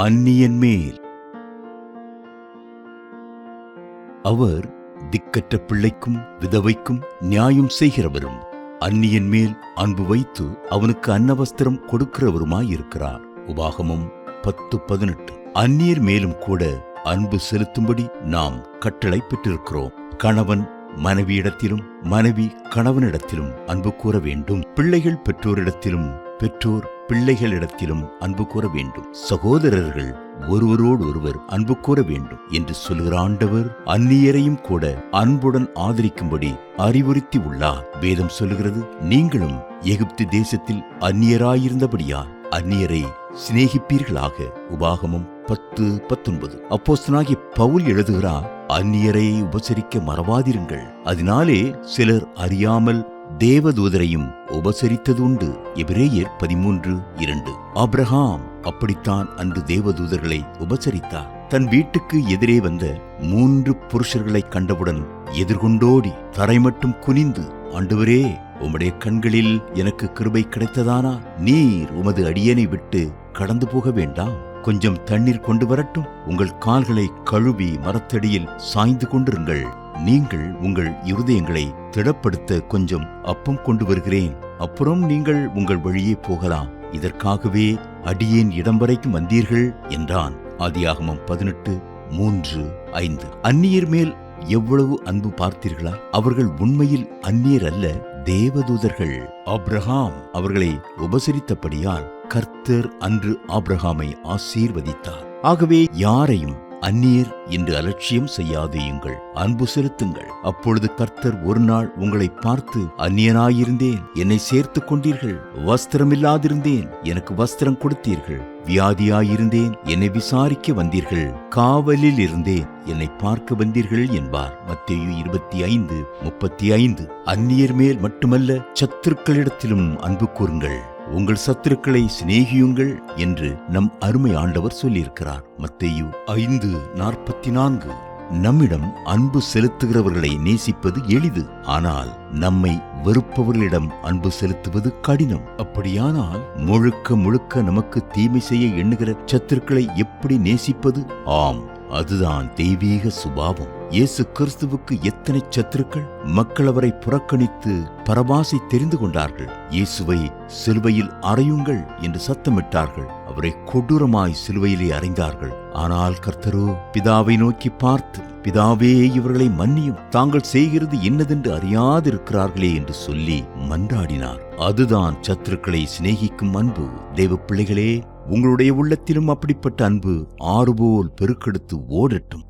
அந்நியன் மேல். அவர் திக்கற்ற பிள்ளைக்கும் விதவைக்கும் நியாயம் செய்கிறவரும் அந்நியன் மேல் அன்பு வைத்து அவனுக்கு அன்னவஸ்திரம் கொடுக்கிறவருமாயிருக்கிறார். உபாகமும் பத்து பதினெட்டு. அந்நியர் மேலும் கூட அன்பு செலுத்தும்படி நாம் கட்டளை பெற்றிருக்கிறோம். கணவன் மனைவியிடத்திலும் மனைவி கணவனிடத்திலும் அன்பு கூற வேண்டும். பிள்ளைகள் பெற்றோரிடத்திலும் பெற்றோர் பிள்ளைகளிடத்திலும் அன்பு கூற வேண்டும். சகோதரர்கள் ஒருவரோடு ஒருவர் அன்பு கூற வேண்டும் என்று சொல்லுகிற ஆண்டவர் அந்நியரையும் கூட அன்புடன் ஆதரிக்கும்படி அறிவுறுத்தி உள்ளார். வேதம் சொல்லுகிறது நீங்களும் எகிப்து தேசத்தில் அந்நியராயிருந்தபடியால் அந்நியரை சிநேகிப்பீர்களாக. உபாகமும் பத்து பத்தொன்பது. அப்போஸ்தனாகிய பவுல் எழுதுகிறார் அந்நியரை உபசரிக்க மறவாதிருங்கள். அதனாலே சிலர் அறியாமல் தேவதூதரையும் உபசரித்ததுண்டு. எபிரேயர் பதிமூன்று இரண்டு. ஆப்ரஹாம் அப்படித்தான் அன்று தேவதூதர்களை உபசரித்தார். தன் வீட்டுக்கு எதிரே வந்த மூன்று புருஷர்களை கண்டவுடன் எதிர்கொண்டோடி தரை மட்டும் குனிந்து ஆண்டவரே உம்முடைய கண்களில் எனக்கு கிருபை கிடைத்ததானா? நீர் உமது அடியனை விட்டு கடந்து போக வேண்டாம். கொஞ்சம் தண்ணீர் கொண்டு வரட்டும். உங்கள் கால்களை கழுவி மரத்தடியில் சாய்ந்து கொண்டிருங்கள். நீங்கள் உங்கள் இருதயங்களை திடப்படுத்த கொஞ்சம் அப்பம் கொண்டு வருகிறேன். அப்புறம் நீங்கள் உங்கள் வழியே போகலாம். இதற்காகவே அடியேன் இடம் வரைக்கும் வந்தீர்கள் என்றான். ஆதியாகமம் பதினெட்டு மூன்று ஐந்து. அந்நியர் மேல் எவ்வளவு அன்பு பார்த்தீர்களா? அவர்கள் உண்மையில் அந்நியர் அல்ல தேவதூதர்கள். ஆப்ரஹாம் அவர்களை உபசரித்தபடியால் கர்த்தர் அன்று ஆப்ரஹாமை ஆசீர்வதித்தார். ஆகவே யாரையும் அந்நியர் என்று அலட்சியம் செய்யாதேயுங்கள் அன்பு செலுத்துங்கள். அப்பொழுது கர்த்தர் ஒரு நாள் உங்களை பார்த்து அந்நியனாயிருந்தேன் என்னை சேர்த்துக் கொண்டீர்கள் வஸ்திரமில்லாதிருந்தேன் எனக்கு வஸ்திரம் கொடுத்தீர்கள். வியாதியாயிருந்தேன் என்னை விசாரிக்க வந்தீர்கள். காவலில் இருந்தேன் என்னை பார்க்க வந்தீர்கள் என்பார். மத்தேயு இருபத்தி ஐந்து முப்பத்தி ஐந்து அந்நியர் மேல் மட்டுமல்ல சத்துருக்களிடத்திலும் அன்பு கூறுங்கள். உங்கள் சத்துருக்களை சிநேகியுங்கள் என்று நம் அருமை ஆண்டவர் சொல்லியிருக்கிறார். மத்தேயு ஐந்து நாற்பத்தி நான்கு நம்மிடம் அன்பு செலுத்துகிறவர்களை நேசிப்பது எளிது. ஆனால் நம்மை வெறுப்பவர்களிடம் அன்பு செலுத்துவது கடினம். அப்படியானால் முழுக்க முழுக்க நமக்கு தீமை செய்ய எண்ணுகிற சத்துருக்களை எப்படி நேசிப்பது? ஆம் அதுதான் தெய்வீக சுபாவம். இயேசு கிறிஸ்துவுக்கு எத்தனை சத்துருக்கள்? மக்கள் அவரை புறக்கணித்து பரபாசை தெரிந்து கொண்டார்கள். இயேசுவை சிலுவையில் அறையுங்கள் என்று சத்தமிட்டார்கள். அவரை கொடூரமாய் சிலுவையிலே அறைந்தார்கள். ஆனால் கர்த்தரோ பிதாவை நோக்கி பார்த்து பிதாவே இவர்களை மன்னியும். தாங்கள் செய்கிறது என்னதென்று அறியாதிருக்கிறார்களே என்று சொல்லி மன்றாடினார். அதுதான் சத்துருக்களை சிநேகிக்கும் அன்பு. தெய்வ பிள்ளைகளே உங்களுடைய உள்ளத்திலும் அப்படிப்பட்ட அன்பு ஆறுபோல் பெருக்கெடுத்து ஓடட்டும்.